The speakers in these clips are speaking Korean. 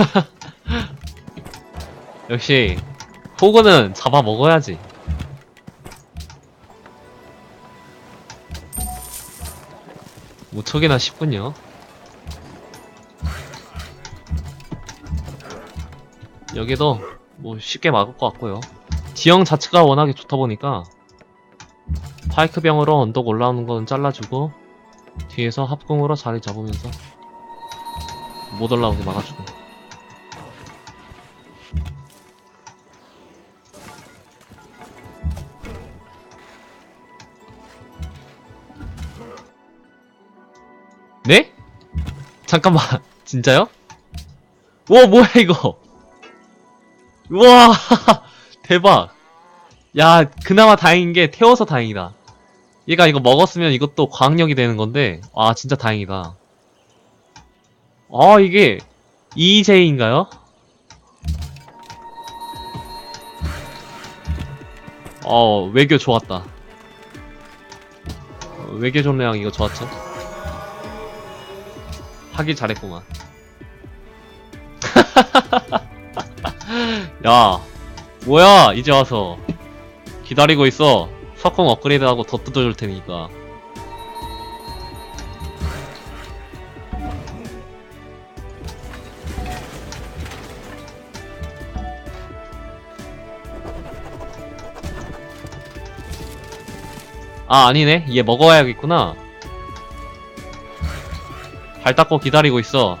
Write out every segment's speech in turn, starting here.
역시 호그는 잡아 먹어야지. 무척이나 쉽군요. 여기도 뭐 쉽게 막을 것 같고요. 지형 자체가 워낙에 좋다 보니까 파이크병으로 언덕 올라오는 건 잘라주고 뒤에서 합공으로 자리 잡으면서 못 올라오게 막아주고 잠깐만. 진짜요? 와 뭐야 이거? 우와 대박. 야 그나마 다행인 게 태워서 다행이다. 얘가 이거 먹었으면 이것도 과학력이 되는 건데 아 진짜 다행이다. 아 이게 EJ인가요? 어 외교 좋았다. 어, 외교 전략 이거 좋았죠 하길 잘했구만. 야 뭐야 이제 와서. 기다리고 있어. 석공 업그레이드하고 더 뜯어줄 테니까. 아 아니네. 얘 먹어야겠구나 발 닦고 기다리고 있어.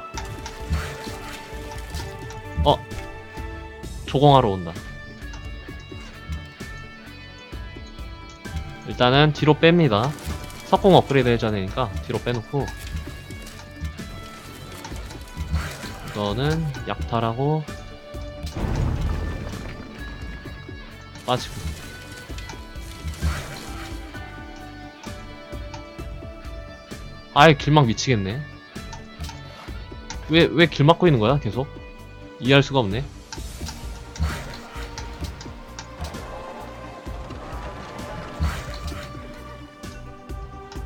어? 조공하러 온다. 일단은 뒤로 뺍니다. 석공 업그레이드 해줘야 되니까 뒤로 빼놓고. 이거는 약탈하고 빠지고. 아예 길막 미치겠네 왜, 왜 길 막고 있는 거야, 계속? 이해할 수가 없네.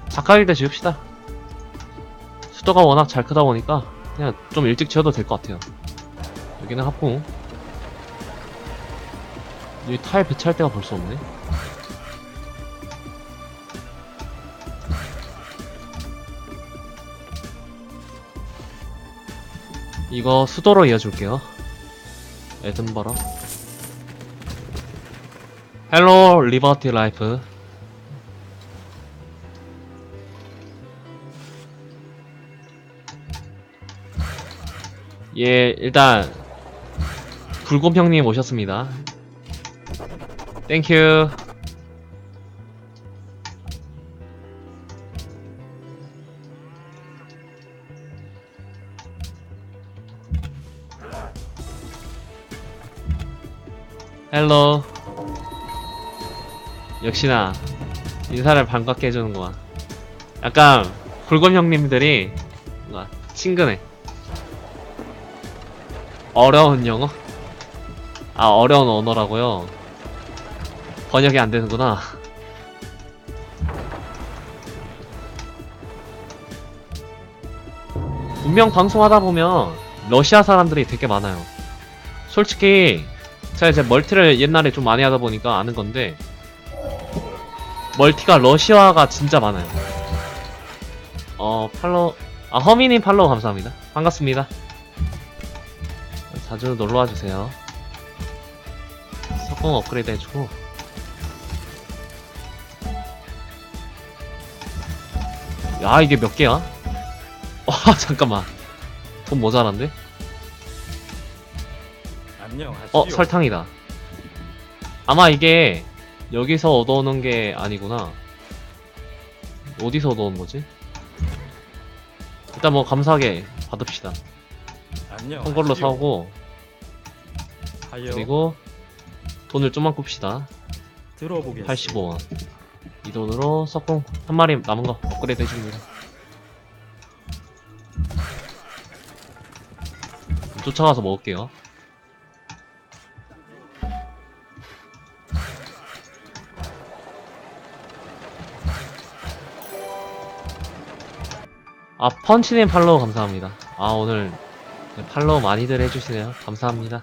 작가일대 지읍시다. 수도가 워낙 잘 크다 보니까 그냥 좀 일찍 지어도 될 것 같아요. 여기는 합공. 여기 타일 배치할 데가 벌써 없네. 이거 수도로 이어줄게요. 에든버러. 헬로 리버티 라이프. 예, 일단 불곰 형님 오셨습니다. 땡큐. 헬로. 역시나 인사를 반갑게 해주는구만. 약간 불곰 형님들이 뭔가 친근해. 어려운 영어? 아 어려운 언어라고요. 번역이 안 되는구나. 분명 방송하다 보면 러시아 사람들이 되게 많아요. 솔직히 제가 이제 멀티를 옛날에 좀 많이 하다 보니까 아는 건데 멀티가 러시아가 진짜 많아요. 어 팔로우 아 허미님 팔로우 감사합니다. 반갑습니다. 자주 놀러 와 주세요. 석공 업그레이드 해주고 야 이게 몇 개야? 와 잠깐만 돈 모자란데? 안녕하시오. 어 설탕이다 아마 이게 여기서 얻어오는 게 아니구나 어디서 얻어오는 거지? 일단 뭐 감사하게 받읍시다 안녕. 한 걸로 사오고 하여 그리고 돈을 좀만 꿉시다 들어보겠습니다. 85원 이 돈으로 석공 한 마리 남은 거 업그레이드 해줍니다 쫓아가서 먹을게요 아 펀치님 팔로우 감사합니다 아 오늘 네, 팔로우 많이들 해주시네요. 감사합니다.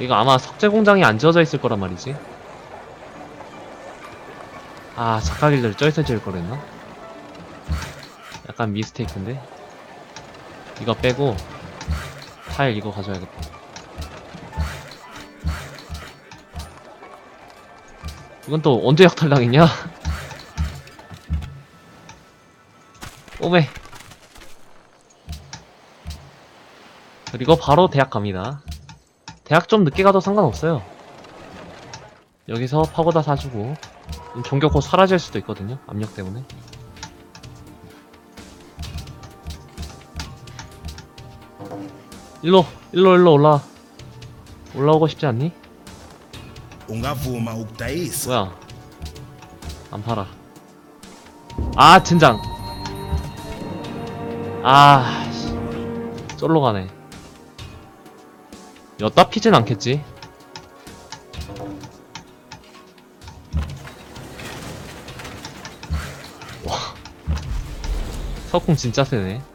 이거 아마 석재 공장이 안 지어져 있을 거란 말이지. 아, 작가길들 저기서 지을 거랬나? 약간 미스테이크인데? 이거 빼고, 타일 이거 가져야겠다. 이건 또 언제 약탈당했냐? 오메. 그리고 바로 대학 갑니다. 대학 좀 늦게 가도 상관없어요. 여기서 파고다 사주고 종교 곧 사라질 수도 있거든요. 압력 때문에. 일로, 일로, 일로 올라. 올라오고 싶지 않니? Ungavuma ukudayisa 뭐야? 안 팔아. 아, 젠장. 아, 씨. 쫄로 가네. 여따 피진 않겠지? 와. 석궁 진짜 세네.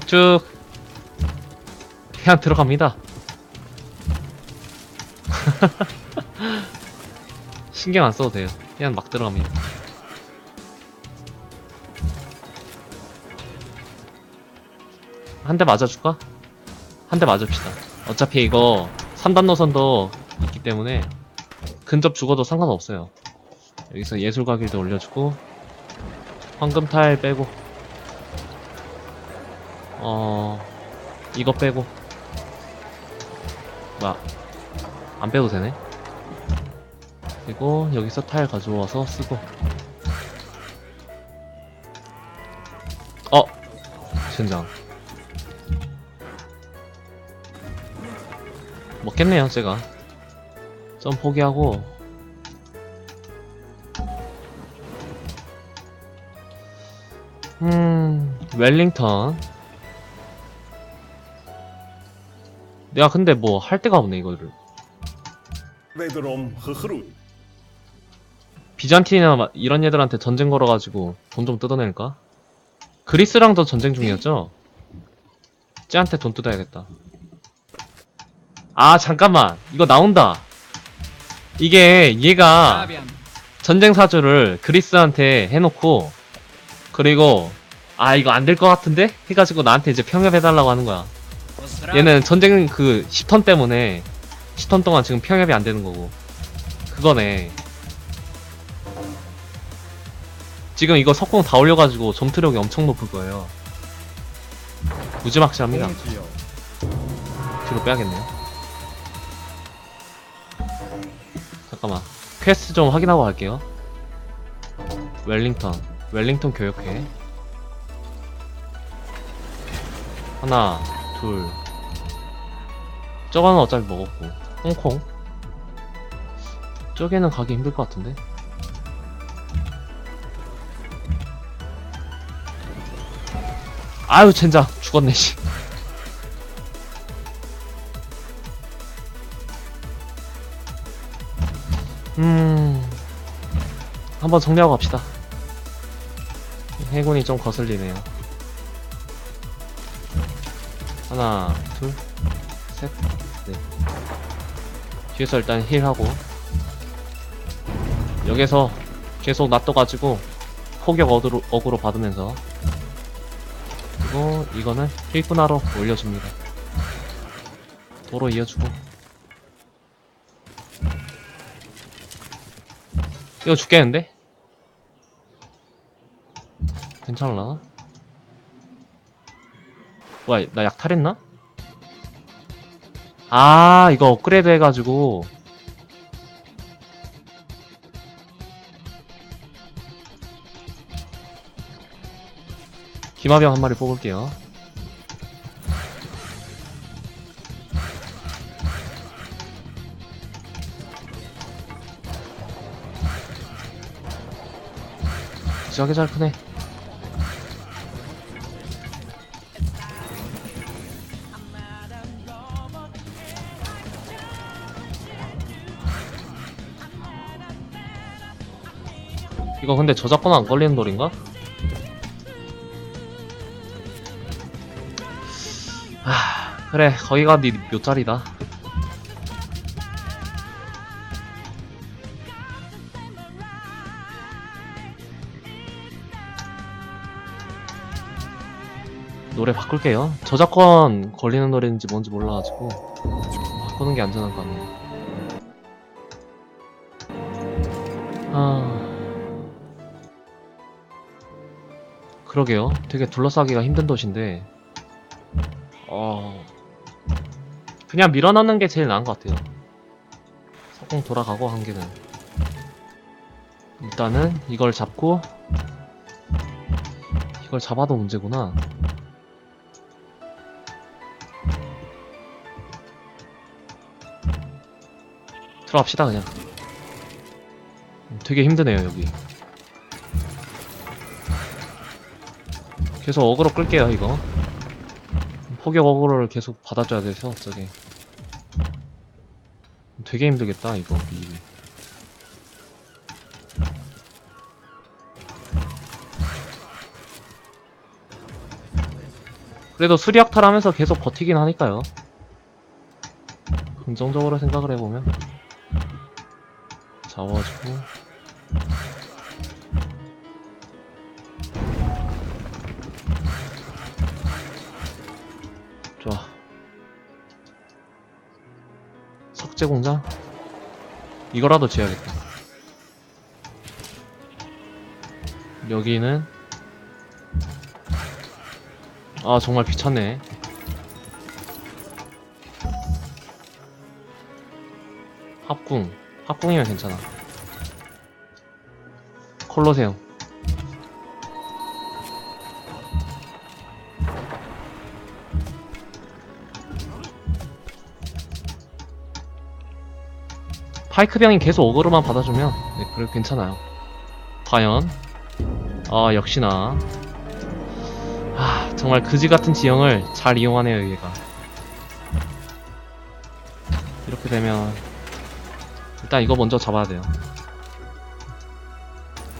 쭉쭉. 그냥 들어갑니다. 신경 안 써도 돼요. 그냥 막 들어갑니다. 한 대 맞아줄까? 한 대 맞읍시다. 어차피 이거 3단 노선도 있기 때문에 근접 죽어도 상관없어요. 여기서 예술가 길도 올려주고 황금 타일 빼고 어 이거 빼고. 뭐야 안 빼도 되네. 그리고 여기서 타일 가져와서 쓰고. 어 젠장. 먹겠네요 제가. 좀 포기하고. 음 웰링턴 내가 근데 뭐 할 데가 없네 이거를 wederom gegroeid. 비잔틴이나 마- 이런 애들한테 전쟁 걸어가지고 돈 좀 뜯어낼까? 그리스랑도 전쟁 중이었죠? 쟤한테 돈 뜯어야겠다. 아, 잠깐만. 이거 나온다. 이게 얘가 전쟁 사주를 그리스한테 해놓고, 그리고, 아, 이거 안 될 것 같은데? 해가지고 나한테 이제 평협해달라고 하는 거야. 얘는 전쟁 그 10턴 때문에 10턴 동안 지금 평협이 안 되는 거고. 그거네. 지금 이거 석공 다 올려가지고 점투력이 엄청 높을 거예요. 무지막지합니다. 뒤로 빼야겠네요. 잠깐만. 퀘스트 좀 확인하고 갈게요. 웰링턴. 웰링턴 교역회. 하나, 둘. 저거는 어차피 먹었고. 홍콩. 저기는 가기 힘들 것 같은데? 아유, 젠장. 죽었네, 씨. 음. 한번 정리하고 갑시다. 해군이 좀 거슬리네요. 하나, 둘, 셋, 넷. 뒤에서 일단 힐하고. 여기서 계속 놔둬가지고 포격 어그로, 어그로 받으면서. 그리고 이거는 힐분하러 올려줍니다. 도로 이어주고. 이거 죽겠는데? 괜찮을라나? 뭐야, 나 약탈했나? 아, 이거 업그레이드 해가지고. 기마병 한 마리 뽑을게요. 지하게 잘 크네. 이거 근데 저작권 안 걸리는 돌인가? 아 그래 거기가 네 묘자리다. 노래 바꿀게요. 저작권 걸리는 노래인지 뭔지 몰라가지고 바꾸는 게 안전한 거 같네요. 아 그러게요. 되게 둘러싸기가 힘든 도시인데, 어, 그냥 밀어넣는 게 제일 나은 것 같아요. 석공 돌아가고 한 개는. 일단은 이걸 잡고, 이걸 잡아도 문제구나. 들어갑시다, 그냥. 되게 힘드네요, 여기. 계속 어그로 끌게요 이거. 포격 어그로를 계속 받아줘야 돼서 저기 되게 힘들겠다 이거 이 그래도 수리학탈 하면서 계속 버티긴 하니까요. 긍정적으로 생각을 해보면. 잡아가지고 석재 공장? 이거라도 지어야겠다. 여기는 아 정말 귀찮네. 합궁. 합궁이면 괜찮아. 콜로세움. 파이크병이 계속 어그로만 받아주면 네, 그래 괜찮아요. 과연 아 역시나 아 정말 그지 같은 지형을 잘 이용하네요 얘가. 이렇게 되면 일단 이거 먼저 잡아야 돼요.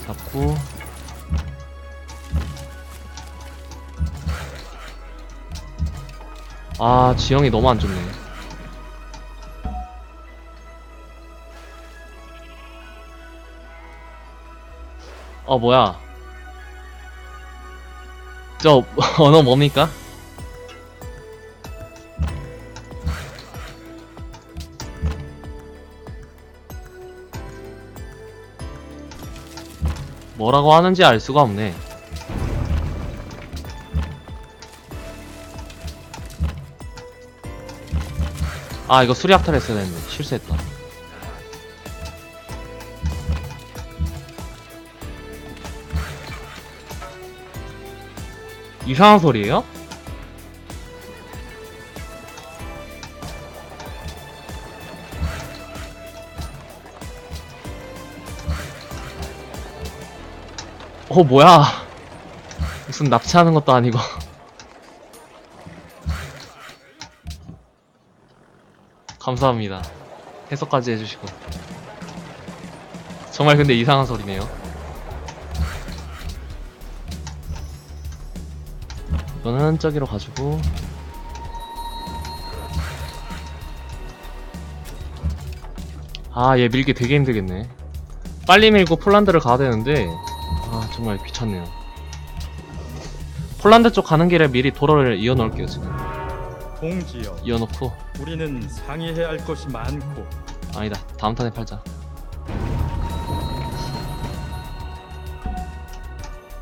잡고 아 지형이 너무 안 좋네. 어 뭐야? 저 언어 뭡니까? 뭐라고 하는지 알 수가 없네. 아 이거 수리학탈 했어야 했네 실수했다 이상한 소리예요? 어 뭐야? 무슨 납치하는 것도 아니고. 감사합니다. 해석까지 해주시고. 정말 근데 이상한 소리네요 이거는 저기로 가지고. 아 얘 밀기 되게 힘들겠네. 빨리 밀고 폴란드를 가야 되는데. 아 정말 귀찮네요. 폴란드 쪽 가는 길에 미리 도로를 이어 놓을게요 지금. 공지여. 이어 놓고. 우리는 상의해야 할 것이 많고. 아니다. 다음 턴에 팔자.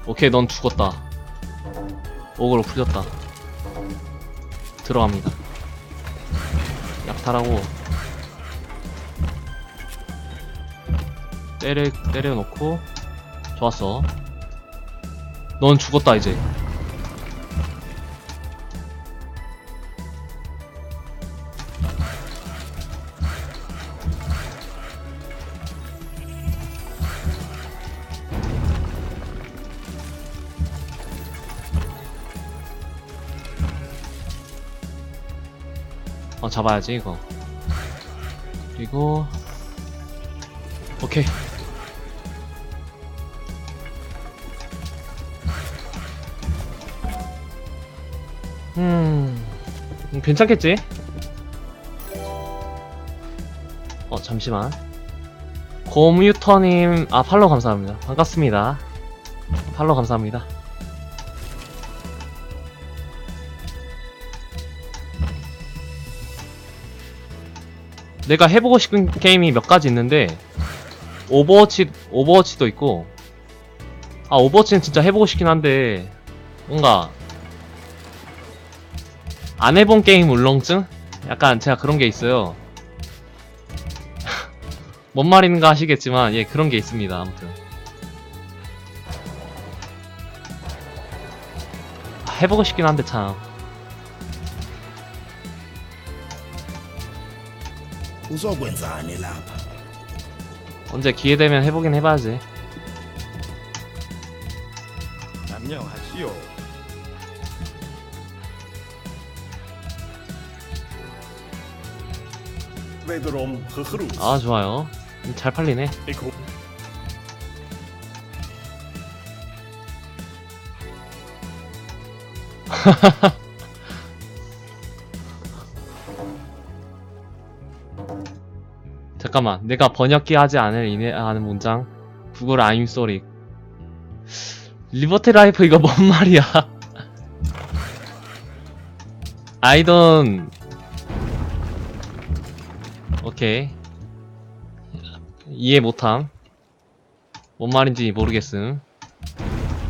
오케이 넌 죽었다 옥으로 풀렸다. 들어갑니다. 약탈하고. 때려 때려놓고. 좋았어. 넌 죽었다 이제 어 잡아야지 이거. 그리고 오케이. 음, 음 괜찮겠지? 어 잠시만. 고뮤터님 아 팔로우 감사합니다. 반갑습니다. 팔로우 감사합니다. 내가 해보고 싶은 게임이 몇 가지 있는데, 오버워치, 오버워치도 있고, 아, 오버워치는 진짜 해보고 싶긴 한데, 뭔가, 안 해본 게임 울렁증? 약간 제가 그런 게 있어요. 뭔 말인가 하시겠지만, 예, 그런 게 있습니다, 아무튼. 아, 해보고 싶긴 한데 참. Uzokwenzani lapha 언제 기회 되면 해보긴 해봐야지. 안녕하시오. wederom gegroet. 아, 좋아요. 잘 팔리네. Hoop 잠깐만, 내가 번역기 하지 않을 이내 하는 문장. 구글 I'm sorry. 리버티 라이프 이거 뭔 말이야? Don't. 오케이. 이해 못함. 뭔 말인지 모르겠음.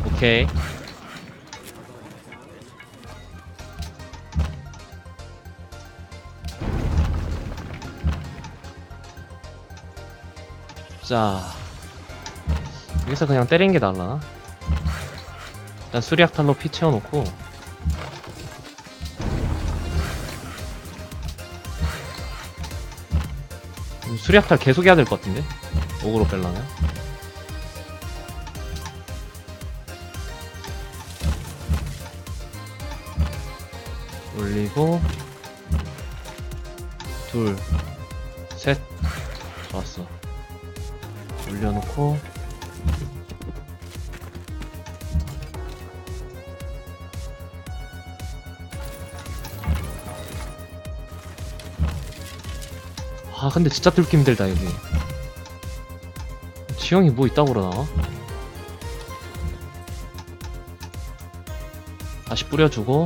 오케이. 자 여기서 그냥 때리는 게 나을라나? 일단 수리학탈로 피 채워놓고 음, 수리학탈 계속 해야 될 것 같은데? 옥으로 뺄라면? 올리고 둘, 셋, 좋았어. 올려놓고. 아 근데 진짜 뚫기 힘들다 여기. 지형이 뭐 있다고 그러나? 다시 뿌려주고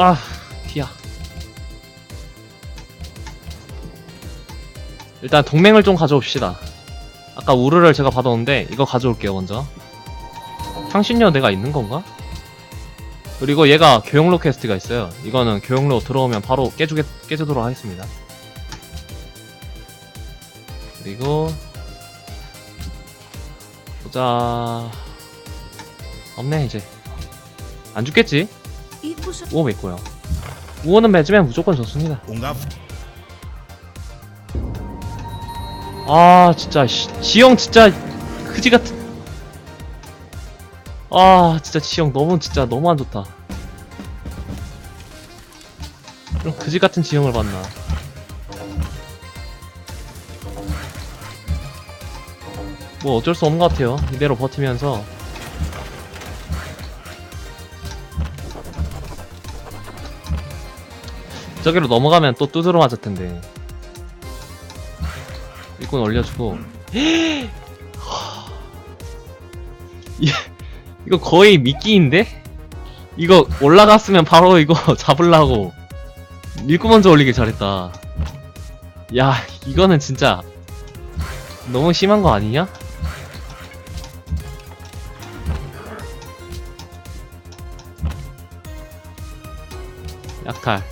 아 피야 일단 동맹을 좀 가져옵시다. 아까 우르를 제가 받아오는데 이거 가져올게요 먼저. 향신료 내가 있는 건가? 그리고 얘가 교육로 퀘스트가 있어요. 이거는 교육로 들어오면 바로 깨주게, 깨주도록 하겠습니다. 그리고 보자. 없네 이제. 안 죽겠지? 우호 맺고요. 우호는 맺으면 무조건 좋습니다. ungav 아 진짜 씨, 지형 진짜 그지 같은. 아 진짜 지형 너무 진짜 너무 안 좋다. 이런 그지 같은 지형을 봤나? 뭐 어쩔 수 없는 것 같아요. 이대로 버티면서 저기로 넘어가면 또 두드러 맞을 텐데. 일꾼 올려주고. 이- 이거 거의 미끼인데? 이거 올라갔으면 바로 이거 잡으려고. 일꾼 먼저 올리길 잘했다. 야 이거는 진짜 너무 심한 거 아니냐? 약탈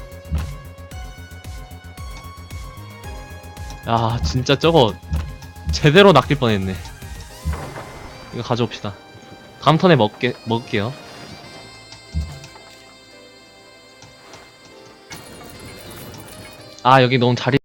야 진짜 저거 제대로 낚일 뻔했네. 이거 가져옵시다. 다음 턴에 먹게, 먹을게요. 아 여기 너무 자리